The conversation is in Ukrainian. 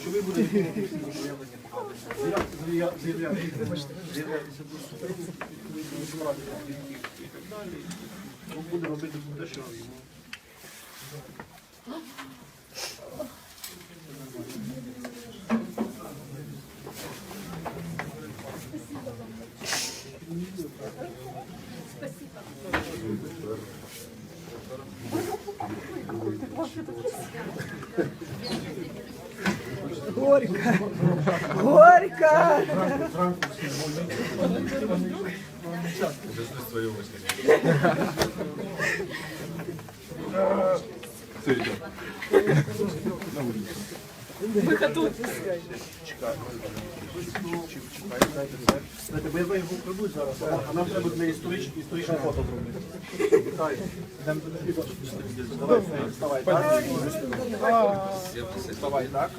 Що ви будете заявлення покладені? Заяв- заявляти, заявлятися до суду, і так далі. Ну, Буде робити те, що йому. Горько. Горько. Знаєте, бо я його вкрадуть зараз, а нам треба для історичне фото зробити. Давай, вставай, так? Вставай, так?